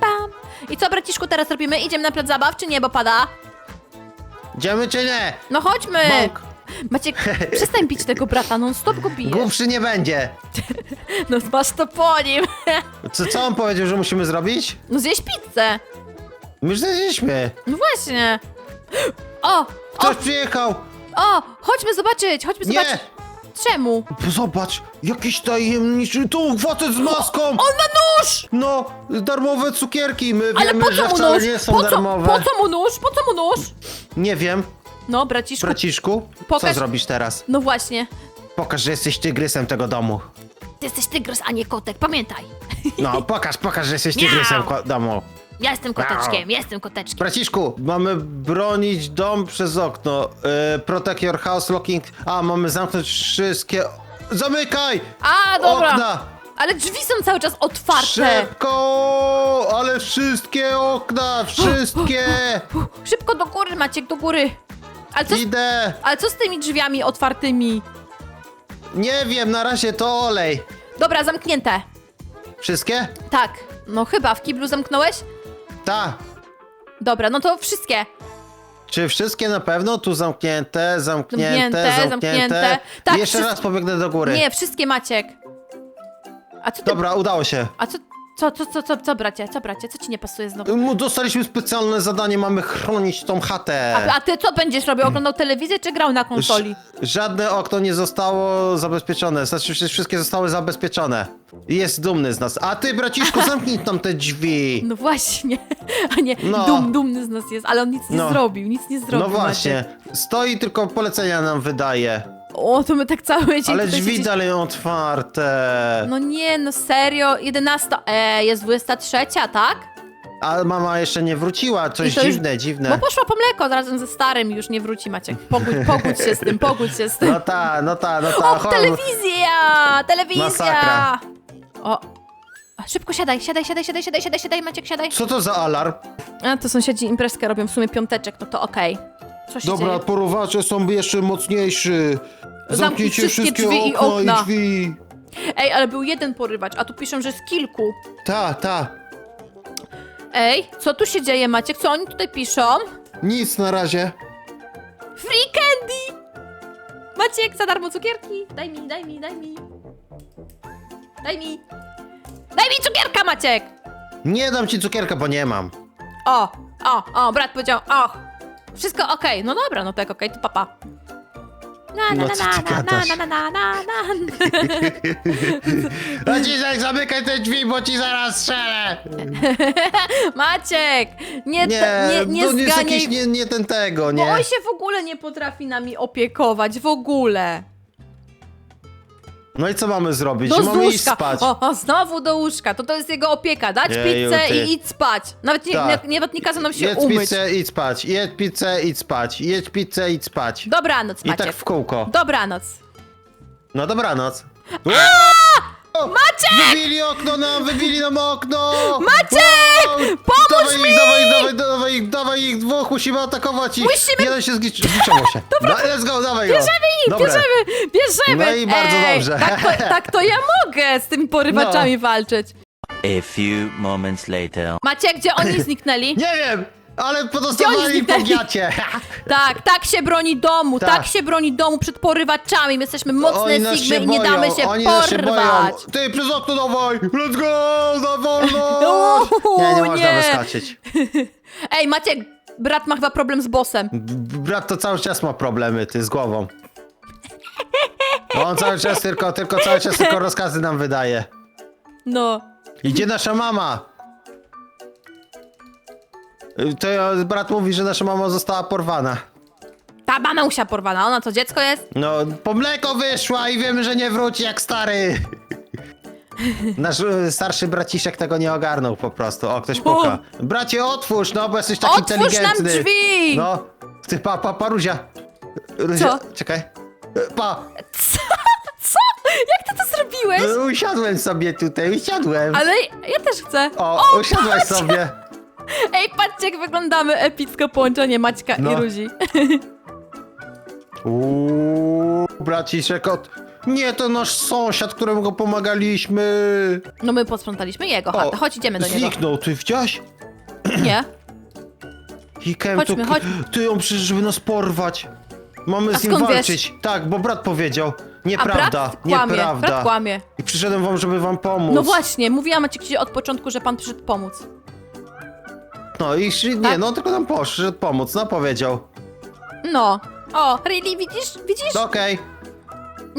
[SPEAKER 1] pam. I co, braciszku, teraz robimy? Idziemy na plac zabaw, czy nie, bo pada?
[SPEAKER 2] Idziemy czy nie?
[SPEAKER 1] No chodźmy!
[SPEAKER 2] Bąk.
[SPEAKER 1] Maciek, przestań bić tego brata, non stop go bijesz.
[SPEAKER 2] Głupszy nie będzie.
[SPEAKER 1] No masz to po nim.
[SPEAKER 2] Co, co on powiedział, że musimy zrobić?
[SPEAKER 1] No zjeść pizzę.
[SPEAKER 2] My już zjedliśmy.
[SPEAKER 1] No właśnie. O,
[SPEAKER 2] Ktoś przyjechał.
[SPEAKER 1] o, chodźmy zobaczyć, chodźmy
[SPEAKER 2] Nie.
[SPEAKER 1] zobaczyć. Czemu?
[SPEAKER 2] Zobacz, jakiś tajemniczy... Tu facet z maską!
[SPEAKER 1] On ma nóż!
[SPEAKER 2] No, darmowe cukierki. My
[SPEAKER 1] Ale
[SPEAKER 2] wiemy,
[SPEAKER 1] po
[SPEAKER 2] że
[SPEAKER 1] co mu
[SPEAKER 2] wcale
[SPEAKER 1] nóż?
[SPEAKER 2] nie są
[SPEAKER 1] Po co,
[SPEAKER 2] darmowe.
[SPEAKER 1] po co mu nóż? Po co mu nóż?
[SPEAKER 2] Nie wiem.
[SPEAKER 1] No, braciszku.
[SPEAKER 2] Braciszku, co
[SPEAKER 1] Pokaż-
[SPEAKER 2] zrobisz teraz?
[SPEAKER 1] No właśnie.
[SPEAKER 2] Pokaż, że jesteś tygrysem tego domu.
[SPEAKER 1] Ty jesteś tygrys, a nie kotek, pamiętaj.
[SPEAKER 2] No, pokaż, pokaż, że jesteś tygrysem ko- domu.
[SPEAKER 1] Ja jestem koteczkiem, jestem koteczkiem.
[SPEAKER 2] Braciszku, mamy bronić dom przez okno. Yy, protect your house, locking... A, mamy zamknąć wszystkie... Zamykaj!
[SPEAKER 1] A, dobra.
[SPEAKER 2] Okna!
[SPEAKER 1] Ale drzwi są cały czas otwarte.
[SPEAKER 2] Szybko! Ale wszystkie okna, wszystkie!
[SPEAKER 1] Uff, Szybko do góry, Maciek, do góry. Ale co, z,
[SPEAKER 2] Idę!
[SPEAKER 1] ale co z tymi drzwiami otwartymi?
[SPEAKER 2] Nie wiem, na razie to olej.
[SPEAKER 1] Dobra, zamknięte.
[SPEAKER 2] Wszystkie?
[SPEAKER 1] Tak. No chyba, w kiblu zamknąłeś?
[SPEAKER 2] Ta.
[SPEAKER 1] Dobra, no to wszystkie.
[SPEAKER 2] Czy wszystkie na pewno? Tu zamknięte, zamknięte,
[SPEAKER 1] Zamknięte,
[SPEAKER 2] zamknięte.
[SPEAKER 1] zamknięte. Tak,
[SPEAKER 2] Jeszcze
[SPEAKER 1] wszystkie-
[SPEAKER 2] raz pobiegnę do góry.
[SPEAKER 1] Nie, wszystkie Maciek. A co ty...
[SPEAKER 2] Dobra, udało się.
[SPEAKER 1] A co, co, co, co, co, co, bracie, co, bracie, co ci nie pasuje znowu?
[SPEAKER 2] Mu Dostaliśmy specjalne zadanie, mamy chronić tą chatę.
[SPEAKER 1] A, a ty co będziesz robił? Oglądał telewizję czy grał na konsoli?
[SPEAKER 2] Ż- Żadne okno nie zostało zabezpieczone. Znaczy, wszy- wszystkie zostały zabezpieczone. Jest dumny z nas. A ty, braciszku, zamknij tam te drzwi.
[SPEAKER 1] No właśnie. A nie,
[SPEAKER 2] No.
[SPEAKER 1] dum, dumny z nas jest, ale on nic nie
[SPEAKER 2] No.
[SPEAKER 1] zrobił, nic nie zrobił.
[SPEAKER 2] No właśnie.
[SPEAKER 1] Maciek.
[SPEAKER 2] Stoi tylko polecenia nam wydaje.
[SPEAKER 1] O, to my tak cały dzień
[SPEAKER 2] Ale
[SPEAKER 1] tutaj
[SPEAKER 2] drzwi
[SPEAKER 1] siedzieć-
[SPEAKER 2] dalej otwarte.
[SPEAKER 1] No nie, no serio, 11. E, jest 23, tak?
[SPEAKER 2] A mama jeszcze nie wróciła. Coś
[SPEAKER 1] I to już-
[SPEAKER 2] dziwne, dziwne.
[SPEAKER 1] Bo poszła po mleko razem ze starym i już nie wróci Maciek. Pogódź, pogódź się z tym, pogódź się z tym.
[SPEAKER 2] No ta, no ta, no ta.
[SPEAKER 1] O,
[SPEAKER 2] chodź.
[SPEAKER 1] telewizja! Telewizja!
[SPEAKER 2] Masakra.
[SPEAKER 1] O. A, Szybko siadaj, siadaj, siadaj, siadaj, siadaj, siadaj, siadaj, Maciek, siadaj.
[SPEAKER 2] Co to za alarm?
[SPEAKER 1] A, to sąsiedzi imprezkę robią w sumie piąteczek, no to okej. Co się
[SPEAKER 2] Dobra,
[SPEAKER 1] dzieje?
[SPEAKER 2] porwacze są jeszcze mocniejszy.
[SPEAKER 1] Zamknij wszystkie drzwi i
[SPEAKER 2] okna
[SPEAKER 1] okna.
[SPEAKER 2] i drzwi.
[SPEAKER 1] Ej, ale był jeden porywacz, a tu piszą, że z kilku.
[SPEAKER 2] Ta, ta.
[SPEAKER 1] Ej, co tu się dzieje, Maciek? Co oni tutaj piszą?
[SPEAKER 2] Nic na razie.
[SPEAKER 1] Free candy! Maciek, za darmo cukierki. Daj mi, daj mi, daj mi. Daj mi. Daj mi cukierka, Maciek!
[SPEAKER 2] Nie dam ci cukierka, bo nie mam.
[SPEAKER 1] O, o, o, brat powiedział, och. Wszystko okej, no dobra, no tak okej, to papa. Na, na,
[SPEAKER 2] No
[SPEAKER 1] na,
[SPEAKER 2] co
[SPEAKER 1] na,
[SPEAKER 2] ty
[SPEAKER 1] na, na,
[SPEAKER 2] gadasz?
[SPEAKER 1] na, na, na, na, na.
[SPEAKER 2] Dzisiaj zamykaj te drzwi, bo ci zaraz strzelę.
[SPEAKER 1] Maciek, nie,
[SPEAKER 2] Nie,
[SPEAKER 1] nie, nie,
[SPEAKER 2] to jest
[SPEAKER 1] zganiaj,
[SPEAKER 2] jakiś nie, nie ten tego,
[SPEAKER 1] bo
[SPEAKER 2] nie?
[SPEAKER 1] on się w ogóle nie potrafi nami opiekować, w ogóle.
[SPEAKER 2] No i co mamy zrobić?
[SPEAKER 1] Do
[SPEAKER 2] mamy iść
[SPEAKER 1] łóżka.
[SPEAKER 2] spać.
[SPEAKER 1] O, o, znowu do łóżka. To to jest jego opieka. Dać
[SPEAKER 2] Jeju,
[SPEAKER 1] pizzę
[SPEAKER 2] ty.
[SPEAKER 1] i idź spać. Nawet nie,
[SPEAKER 2] Tak.
[SPEAKER 1] nie, nawet nie kazał nam się
[SPEAKER 2] Jedz
[SPEAKER 1] umyć.
[SPEAKER 2] pizzę, idź spać. Jedz pizzę, idź spać. Jedz pizzę, idź spać.
[SPEAKER 1] Dobranoc,
[SPEAKER 2] I
[SPEAKER 1] Maciek.
[SPEAKER 2] tak w kółko.
[SPEAKER 1] Dobranoc.
[SPEAKER 2] No dobranoc.
[SPEAKER 1] Maciek!
[SPEAKER 2] Wybili okno nam, wybili nam okno!
[SPEAKER 1] Maciek! Pomóż
[SPEAKER 2] dawaj
[SPEAKER 1] mi!
[SPEAKER 2] Ich, dawaj, dawaj, dawaj, ich, dawaj ich dwóch, musimy atakować ich!
[SPEAKER 1] Musimy-
[SPEAKER 2] Jeden się zglicz- zgliczował się. Dobra. Let's go, dawaj go!
[SPEAKER 1] Bierzemy ich, bierzemy, bierzemy.
[SPEAKER 2] No i bardzo
[SPEAKER 1] Ej,
[SPEAKER 2] dobrze.
[SPEAKER 1] Tak to, tak to ja mogę z tymi porywaczami
[SPEAKER 2] No.
[SPEAKER 1] walczyć.
[SPEAKER 3] A few moments later.
[SPEAKER 1] Macie, gdzie oni zniknęli?
[SPEAKER 2] Nie wiem, ale podostawali po giacie.
[SPEAKER 1] Tak, tak się broni domu, tak.
[SPEAKER 2] Tak.
[SPEAKER 1] się broni domu przed porywaczami. My jesteśmy mocne
[SPEAKER 2] Oni nas
[SPEAKER 1] sigmy
[SPEAKER 2] się
[SPEAKER 1] i nie
[SPEAKER 2] boją,
[SPEAKER 1] damy się
[SPEAKER 2] oni nas się boją.
[SPEAKER 1] porwać.
[SPEAKER 2] Ty, przez okno dawaj! Let's go, za wolno!
[SPEAKER 1] Uuu,
[SPEAKER 2] Nie, nie można
[SPEAKER 1] nie.
[SPEAKER 2] wyskoczyć.
[SPEAKER 1] Ej, Maciek, brat ma chyba problem z bossem.
[SPEAKER 2] B- Brat to cały czas ma problemy, ty, z głową. Bo on cały czas tylko, tylko cały czas tylko rozkazy nam wydaje.
[SPEAKER 1] No.
[SPEAKER 2] Idzie nasza mama. Y, To ja- brat mówi, że nasza mama została porwana.
[SPEAKER 1] Ta mamusia porwana, ona to dziecko jest?
[SPEAKER 2] No, po mleko wyszła i wiemy, że nie wróci jak stary. Nasz e, starszy braciszek tego nie ogarnął po prostu. O, ktoś puka. Bracie, otwórz, no, bo jesteś taki
[SPEAKER 1] Otwórz nam
[SPEAKER 2] inteligentny.
[SPEAKER 1] drzwi!
[SPEAKER 2] No, ty, pa, pa, pa, Ruzia.
[SPEAKER 1] Co?
[SPEAKER 2] czekaj. E, Pa,
[SPEAKER 1] Co? Co? Jak ty to zrobiłeś?
[SPEAKER 2] e, usiadłem sobie tutaj, usiadłem.
[SPEAKER 1] Ale ja też chcę.
[SPEAKER 2] O, usiadłeś
[SPEAKER 1] patrz!
[SPEAKER 2] sobie.
[SPEAKER 1] Ej, patrzcie jak wyglądamy epicko połączenie Maćka
[SPEAKER 2] No.
[SPEAKER 1] i Ruzi.
[SPEAKER 2] Uuu, braciszek od... Nie, to nasz sąsiad, któremu go pomagaliśmy.
[SPEAKER 1] No my posprzątaliśmy jego chatę. Chodź, idziemy do niego.
[SPEAKER 2] Zniknął, ty widziałaś?
[SPEAKER 1] Nie?
[SPEAKER 2] Hikem,
[SPEAKER 1] Chodźmy,
[SPEAKER 2] to...
[SPEAKER 1] chodź.
[SPEAKER 2] Ty on przyszedł, żeby nas porwać. Mamy
[SPEAKER 1] A
[SPEAKER 2] z nim
[SPEAKER 1] skąd wiesz?
[SPEAKER 2] walczyć. Tak, bo brat powiedział.
[SPEAKER 1] A
[SPEAKER 2] Nieprawda,
[SPEAKER 1] brat kłamie,
[SPEAKER 2] nieprawda.
[SPEAKER 1] brat kłamie.
[SPEAKER 2] I przyszedłem wam, żeby wam pomóc.
[SPEAKER 1] No właśnie, mówiłam Maciek ci od początku, że pan przyszedł pomóc.
[SPEAKER 2] No i szli- nie,
[SPEAKER 1] Tak?
[SPEAKER 2] no tylko nam poszedł pomóc, no powiedział.
[SPEAKER 1] No. O, Riley, widzisz? Widzisz?
[SPEAKER 2] No okej.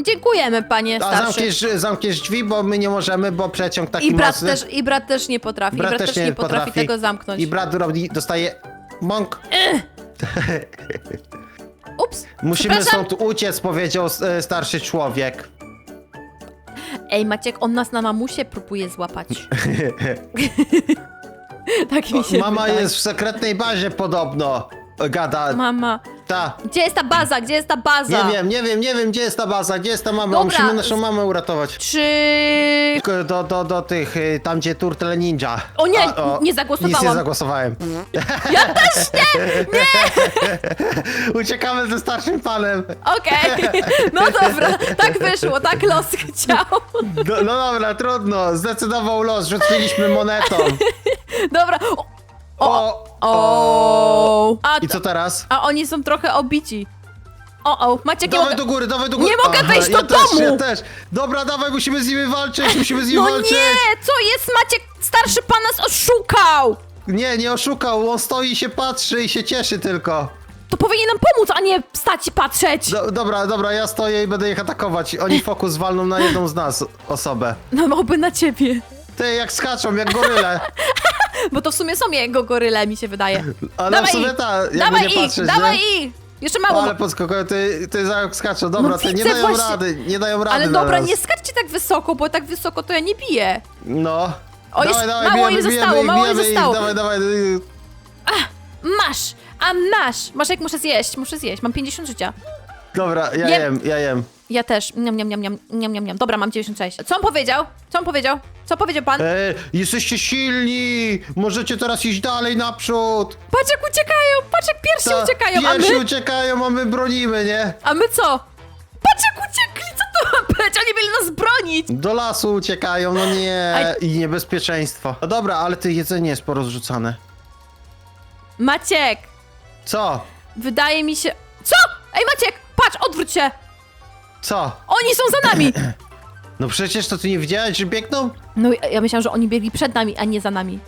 [SPEAKER 1] Dziękujemy, panie
[SPEAKER 2] A
[SPEAKER 1] starszy.
[SPEAKER 2] zamkniesz, zamkniesz drzwi, bo my nie możemy, bo przeciąg taki
[SPEAKER 1] I brat,
[SPEAKER 2] mocny.
[SPEAKER 1] też, I brat też nie potrafi.
[SPEAKER 2] Brat
[SPEAKER 1] I brat
[SPEAKER 2] też nie
[SPEAKER 1] potrafi,
[SPEAKER 2] potrafi.
[SPEAKER 1] tego zamknąć.
[SPEAKER 2] I brat robi, dostaje mąk.
[SPEAKER 1] Ups.
[SPEAKER 2] Musimy
[SPEAKER 1] Przepraszam.
[SPEAKER 2] stąd uciec, powiedział e, starszy człowiek.
[SPEAKER 1] Ej, Maciek, on nas na mamusie próbuje złapać. tak mi się
[SPEAKER 2] Mama
[SPEAKER 1] wydaje.
[SPEAKER 2] jest w sekretnej bazie podobno. Gada.
[SPEAKER 1] Mama.
[SPEAKER 2] Ta.
[SPEAKER 1] Gdzie jest ta baza? Gdzie jest ta baza?
[SPEAKER 2] Nie wiem, nie wiem, nie wiem, gdzie jest ta baza, gdzie jest ta mama.
[SPEAKER 1] Dobra.
[SPEAKER 2] Musimy naszą mamę uratować.
[SPEAKER 1] Czy...
[SPEAKER 2] Do, do, do tych, y, tam gdzie Turtle Ninja.
[SPEAKER 1] O nie, nie zagłosowałam.
[SPEAKER 2] Nic nie zagłosowałem.
[SPEAKER 1] Ja też nie!
[SPEAKER 2] Uciekamy ze starszym panem.
[SPEAKER 1] Okej. No dobra, tak wyszło, tak los chciał.
[SPEAKER 2] No, no dobra, trudno. Zdecydował los, rzuciliśmy monetą.
[SPEAKER 1] Dobra. O!
[SPEAKER 2] O,
[SPEAKER 1] o. A,
[SPEAKER 2] I co teraz?
[SPEAKER 1] a oni są trochę obici. O, o, Maciek, nie
[SPEAKER 2] Dawaj
[SPEAKER 1] mogę...
[SPEAKER 2] do góry, dawaj do góry.
[SPEAKER 1] Nie mogę wejść do
[SPEAKER 2] ja też,
[SPEAKER 1] domu.
[SPEAKER 2] Ja też. Dobra, dawaj, musimy z nimi walczyć, musimy z nimi
[SPEAKER 1] No
[SPEAKER 2] walczyć.
[SPEAKER 1] nie! Co jest, Maciek? Starszy pan nas oszukał!
[SPEAKER 2] Nie, nie oszukał, on stoi i się patrzy i się cieszy tylko.
[SPEAKER 1] To powinien nam pomóc, a nie stać i patrzeć!
[SPEAKER 2] Do, dobra, dobra, ja stoję i będę ich atakować. Oni fokus walną na jedną z nas osobę.
[SPEAKER 1] No, oby na ciebie.
[SPEAKER 2] Ty, jak skaczą, jak goryle.
[SPEAKER 1] Bo to w sumie są jego goryle, mi się wydaje.
[SPEAKER 2] Ale
[SPEAKER 1] dawaj
[SPEAKER 2] w sumie
[SPEAKER 1] ich,
[SPEAKER 2] ta, jakby
[SPEAKER 1] dawaj
[SPEAKER 2] nie
[SPEAKER 1] ich,
[SPEAKER 2] patrzeć,
[SPEAKER 1] dawaj
[SPEAKER 2] nie?
[SPEAKER 1] ich! Jeszcze mało.
[SPEAKER 2] Ale podskakują, ty, ty za jak skaczą. Dobra,
[SPEAKER 1] No
[SPEAKER 2] ty nie
[SPEAKER 1] widzę
[SPEAKER 2] dają
[SPEAKER 1] właśnie.
[SPEAKER 2] rady, nie dają rady
[SPEAKER 1] Ale
[SPEAKER 2] na
[SPEAKER 1] dobra, nie skaczcie tak wysoko, bo tak wysoko to ja nie biję.
[SPEAKER 2] No.
[SPEAKER 1] O, jest- mało im zostało, mało im
[SPEAKER 2] bijemy
[SPEAKER 1] zostało.
[SPEAKER 2] Dawaj, dawaj.
[SPEAKER 1] Masz! A masz! Masz jak muszę zjeść, muszę zjeść. Mam 50 życia.
[SPEAKER 2] Dobra, ja
[SPEAKER 1] Jem.
[SPEAKER 2] jem, ja jem.
[SPEAKER 1] Ja też. Niam, niam, niam, niam, niam, niam, niam. Dobra, mam 96. Co on powiedział? Co on powiedział? Co powiedział pan?
[SPEAKER 2] E, jesteście silni! Możecie teraz iść dalej naprzód!
[SPEAKER 1] Patrz jak uciekają! Patrz jak pierwsi
[SPEAKER 2] Ta,
[SPEAKER 1] uciekają, a
[SPEAKER 2] Pierwsi
[SPEAKER 1] my?
[SPEAKER 2] uciekają, a my bronimy, nie?
[SPEAKER 1] A my co? Patrz jak uciekli! Co to ma być? Oni mieli nas bronić!
[SPEAKER 2] Do lasu uciekają, no nie. I niebezpieczeństwo. No dobra, ale to jedzenie jest porozrzucane.
[SPEAKER 1] Maciek!
[SPEAKER 2] Co?
[SPEAKER 1] Wydaje mi się... Co? Ej Maciek! Patrz, odwróć się!
[SPEAKER 2] Co?
[SPEAKER 1] Oni są za nami!
[SPEAKER 2] No przecież to ty nie widziałeś, że biegną?
[SPEAKER 1] No ja- ja myślałam, że oni biegli przed nami, a nie za nami.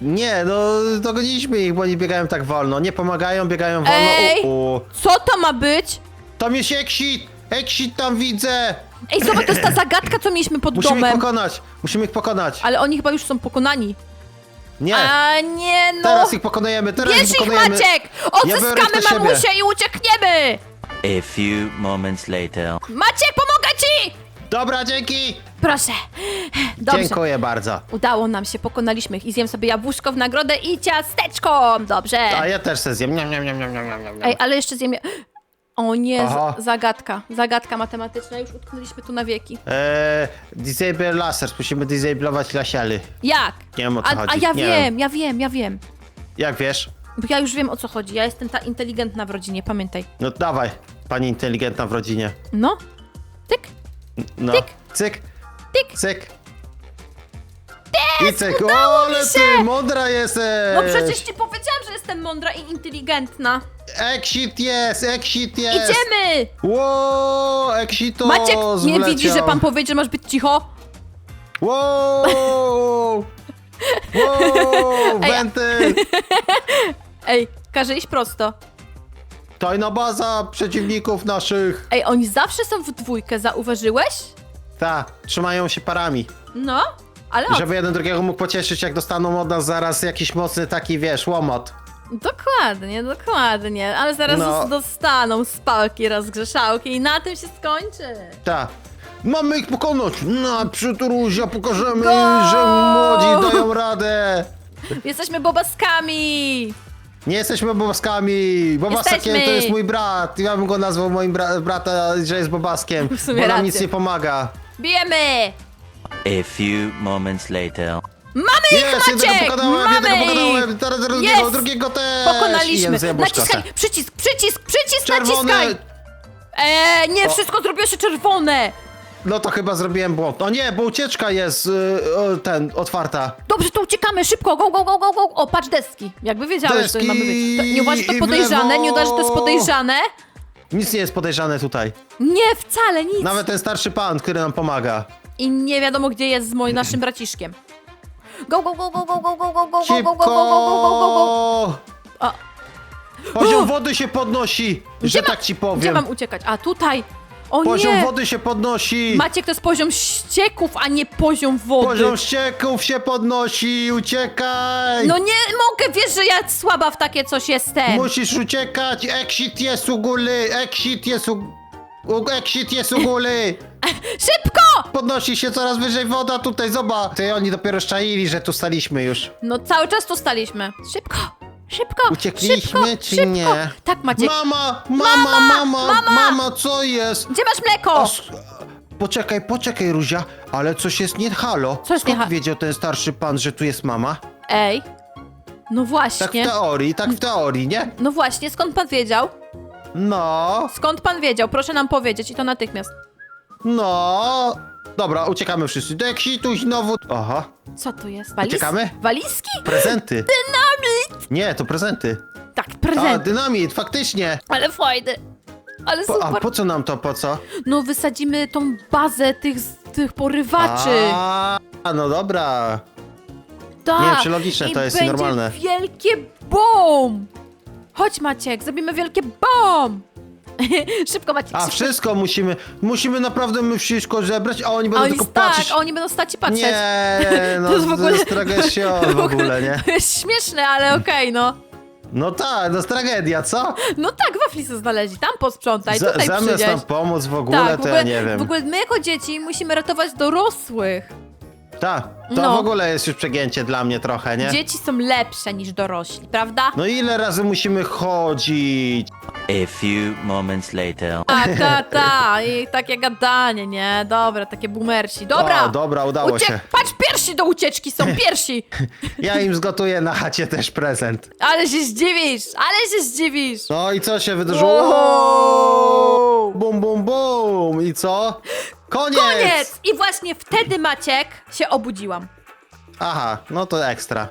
[SPEAKER 2] Nie, no dogoniliśmy ich, bo oni biegają tak wolno. Nie pomagają, biegają wolno.
[SPEAKER 1] Ej!
[SPEAKER 2] U, u.
[SPEAKER 1] Co to ma być?
[SPEAKER 2] Tam jest exit! Exit tam widzę!
[SPEAKER 1] Ej, zobacz, to jest ta zagadka, co mieliśmy pod
[SPEAKER 2] Musimy ich
[SPEAKER 1] domem.
[SPEAKER 2] pokonać! Musimy ich pokonać!
[SPEAKER 1] Ale oni chyba już są pokonani.
[SPEAKER 2] Nie!
[SPEAKER 1] A nie no!
[SPEAKER 2] Teraz ich pokonujemy, teraz
[SPEAKER 1] Bierz
[SPEAKER 2] ich
[SPEAKER 1] ich
[SPEAKER 2] pokonujemy!
[SPEAKER 1] Maciek!
[SPEAKER 2] Ja biorę
[SPEAKER 1] Odzyskamy
[SPEAKER 2] to siebie.
[SPEAKER 1] mamusię i uciekniemy!
[SPEAKER 3] A few moments later.
[SPEAKER 1] Maciek, pomogę ci!
[SPEAKER 2] Dobra, dzięki!
[SPEAKER 1] Proszę. Dobrze.
[SPEAKER 2] Dziękuję bardzo.
[SPEAKER 1] Udało nam się, pokonaliśmy ich i zjem sobie jabłuszko w nagrodę i ciasteczko. Dobrze.
[SPEAKER 2] A ja też se zjem. Niam, niam, niam, niam, niam, niam.
[SPEAKER 1] Ej, ale jeszcze zjem... O nie,
[SPEAKER 2] Aha.
[SPEAKER 1] zagadka. Zagadka matematyczna, już utknęliśmy tu na wieki.
[SPEAKER 2] Eee, disable lasers, musimy disablować lasialy.
[SPEAKER 1] Jak?
[SPEAKER 2] Nie wiem o co
[SPEAKER 1] A,
[SPEAKER 2] chodzi.
[SPEAKER 1] a ja
[SPEAKER 2] nie
[SPEAKER 1] wiem, ja wiem, ja wiem.
[SPEAKER 2] Jak wiesz?
[SPEAKER 1] Bo ja już wiem o co chodzi. Ja jestem ta inteligentna w rodzinie, pamiętaj.
[SPEAKER 2] No dawaj, pani inteligentna w rodzinie.
[SPEAKER 1] No. Tyk,
[SPEAKER 2] No.
[SPEAKER 1] Tyk.
[SPEAKER 2] Cyk,
[SPEAKER 1] tyk.
[SPEAKER 2] cyk. I cyk. O, ale ty mądra jesteś!
[SPEAKER 1] No przecież ci powiedziałam, że jestem mądra i inteligentna.
[SPEAKER 2] Exit jest, exit jest!
[SPEAKER 1] Idziemy!
[SPEAKER 2] Ło, exito
[SPEAKER 1] Maciek, nie
[SPEAKER 2] zwleciał.
[SPEAKER 1] widzisz, że pan powiedział, że masz być cicho?
[SPEAKER 2] Wow! Wow! Wentyl!
[SPEAKER 1] Ej, każe iść prosto.
[SPEAKER 2] Tajna baza przeciwników naszych!
[SPEAKER 1] Ej, oni zawsze są w dwójkę, zauważyłeś?
[SPEAKER 2] Ta, trzymają się parami.
[SPEAKER 1] No, ale
[SPEAKER 2] Żeby jeden drugiego mógł pocieszyć, jak dostaną od nas zaraz jakiś mocny taki, wiesz, łomot.
[SPEAKER 1] Dokładnie, dokładnie. Ale zaraz
[SPEAKER 2] No.
[SPEAKER 1] dos- dostaną spałki rozgrzeszałki i na tym się skończy.
[SPEAKER 2] Tak. Mamy ich pokonać! Naprzód Ruzia, pokażemy,
[SPEAKER 1] Go!
[SPEAKER 2] że młodzi dają radę!
[SPEAKER 1] Jesteśmy bobaskami!
[SPEAKER 2] Nie jesteśmy bobaskami! Bobaskiem
[SPEAKER 1] Jesteśmy!
[SPEAKER 2] to jest mój brat! Ja bym go nazwał moim bra brata, że jest bobaskiem,
[SPEAKER 1] W sumie
[SPEAKER 2] bo nam nic nie pomaga.
[SPEAKER 1] Bijemy!
[SPEAKER 3] A few moments later.
[SPEAKER 1] Mamy ich,
[SPEAKER 2] Jest, jednego
[SPEAKER 1] Maciek!
[SPEAKER 2] pokonałem,
[SPEAKER 1] Mamy
[SPEAKER 2] jednego
[SPEAKER 1] ich!
[SPEAKER 2] pokonałem, teraz drugiego,
[SPEAKER 1] Jest!
[SPEAKER 2] drugiego też! I
[SPEAKER 1] Pokonaliśmy!
[SPEAKER 2] jem
[SPEAKER 1] Naciskaj! Przycisk, przycisk, przycisk,
[SPEAKER 2] Czerwony!
[SPEAKER 1] naciskaj! Eee, nie,
[SPEAKER 2] O.
[SPEAKER 1] wszystko zrobiło się czerwone!
[SPEAKER 2] No to chyba zrobiłem błąd. O nie, bo ucieczka jest, y, o, ten, otwarta.
[SPEAKER 1] Dobrze, to uciekamy szybko, go, go, go, go, go! O, patrz deski! Jakby wiedziałem, że to
[SPEAKER 2] Deski
[SPEAKER 1] mamy być. To, nie uważasz, że
[SPEAKER 2] i
[SPEAKER 1] to
[SPEAKER 2] w
[SPEAKER 1] podejrzane? Nie uważasz, że to jest podejrzane?
[SPEAKER 2] Nic nie jest podejrzane tutaj.
[SPEAKER 1] Nie, wcale nic!
[SPEAKER 2] Nawet ten starszy pan, który nam pomaga.
[SPEAKER 1] I nie wiadomo, gdzie jest z moim naszym braciszkiem. Go, go, go, go, go, go, go, go, go, go,
[SPEAKER 2] Szybko!
[SPEAKER 1] go, go, go, go, go, go, go. A,
[SPEAKER 2] Poziom wody się podnosi, że tak ci
[SPEAKER 1] gdzie
[SPEAKER 2] powiem.
[SPEAKER 1] mam uciekać? A, tutaj! O
[SPEAKER 2] Poziom
[SPEAKER 1] nie!
[SPEAKER 2] wody się podnosi.
[SPEAKER 1] Maciek, to jest poziom ścieków, a nie poziom wody.
[SPEAKER 2] Poziom ścieków się podnosi, uciekaj!
[SPEAKER 1] No nie mogę, wiesz, że ja słaba w takie coś jestem.
[SPEAKER 2] Musisz uciekać, exit jest u góry, exit jest u... u exit jest u góry.
[SPEAKER 1] Szybko!
[SPEAKER 2] Podnosi się coraz wyżej woda tutaj, zobacz. Ty, oni dopiero szczaili, że tu staliśmy już.
[SPEAKER 1] No cały czas tu staliśmy. Szybko, szybko,
[SPEAKER 2] Uciekliśmy,
[SPEAKER 1] szybko,
[SPEAKER 2] czy
[SPEAKER 1] szybko.
[SPEAKER 2] nie?
[SPEAKER 1] Tak, Maciek.
[SPEAKER 2] Mama, mama, mama, mama, co jest?
[SPEAKER 1] Gdzie masz mleko?
[SPEAKER 2] Os- Poczekaj, poczekaj, Ruzia, ale coś jest nie halo.
[SPEAKER 1] Co jest nie
[SPEAKER 2] Skąd
[SPEAKER 1] ha-
[SPEAKER 2] wiedział ten starszy pan, że tu jest mama?
[SPEAKER 1] Ej. No
[SPEAKER 2] Tak w
[SPEAKER 1] właśnie.
[SPEAKER 2] teorii, tak w teorii, nie?
[SPEAKER 1] No właśnie, skąd pan wiedział?
[SPEAKER 2] No,
[SPEAKER 1] Skąd pan wiedział? Proszę nam powiedzieć i to natychmiast.
[SPEAKER 2] no. Dobra, uciekamy wszyscy. Do exitu znowu. Aha,
[SPEAKER 1] Co to jest? Waliz...
[SPEAKER 2] Uciekamy?
[SPEAKER 1] Walizki?
[SPEAKER 2] prezenty. Dynamit! Nie, to prezenty.
[SPEAKER 1] Tak,
[SPEAKER 2] A,
[SPEAKER 1] prezent.
[SPEAKER 2] dynamit, faktycznie.
[SPEAKER 1] Ale fajny. Ale
[SPEAKER 2] Po, a
[SPEAKER 1] super.
[SPEAKER 2] po co nam to, po co?
[SPEAKER 1] No wysadzimy tą bazę tych, tych porywaczy.
[SPEAKER 2] A, no dobra.
[SPEAKER 1] tak.
[SPEAKER 2] nie wiem, czy logiczne
[SPEAKER 1] I
[SPEAKER 2] to jest
[SPEAKER 1] będzie
[SPEAKER 2] normalne.
[SPEAKER 1] wielkie BOOM! Chodź Maciek, zrobimy wielkie BOOM! Szybko Maciek,
[SPEAKER 2] A wszystko musimy, musimy naprawdę my wszystko zebrać, a oni będą
[SPEAKER 1] oni,
[SPEAKER 2] tylko
[SPEAKER 1] tak,
[SPEAKER 2] patrzeć.
[SPEAKER 1] oni będą stać i patrzeć.
[SPEAKER 2] Nie, no
[SPEAKER 1] To jest w ogóle-
[SPEAKER 2] tragedia w ogóle, nie?
[SPEAKER 1] To jest śmieszne, ale okej, no.
[SPEAKER 2] No tak, to jest tragedia, co?
[SPEAKER 1] No tak, wafli sobie znaleźli, tam posprzątaj,
[SPEAKER 2] Z-
[SPEAKER 1] tutaj
[SPEAKER 2] zamiast
[SPEAKER 1] przynieś.
[SPEAKER 2] nam pomóc w ogóle,
[SPEAKER 1] tak, w
[SPEAKER 2] to
[SPEAKER 1] ogóle,
[SPEAKER 2] ja nie wiem.
[SPEAKER 1] w ogóle my jako dzieci musimy ratować dorosłych.
[SPEAKER 2] Tak, to
[SPEAKER 1] No.
[SPEAKER 2] w ogóle jest już przegięcie dla mnie trochę, nie?
[SPEAKER 1] Dzieci są lepsze niż dorośli, prawda?
[SPEAKER 2] No ile razy musimy chodzić?
[SPEAKER 3] A few moments later.
[SPEAKER 1] Tak, ta, ta, i takie gadanie, nie? Dobra, takie boomersi. Dobra!
[SPEAKER 2] O, dobra, udało
[SPEAKER 1] Uciek-
[SPEAKER 2] się.
[SPEAKER 1] Patrz, piersi do ucieczki są, piersi!
[SPEAKER 2] Ja im zgotuję na chacie też prezent.
[SPEAKER 1] Ale się zdziwisz, ale się zdziwisz!
[SPEAKER 2] No i co się wydarzyło?
[SPEAKER 1] Wow.
[SPEAKER 2] Bum, bum, bum! I co? Koniec!
[SPEAKER 1] Koniec! I właśnie wtedy, Maciek, się obudziłam.
[SPEAKER 2] Aha, no to ekstra.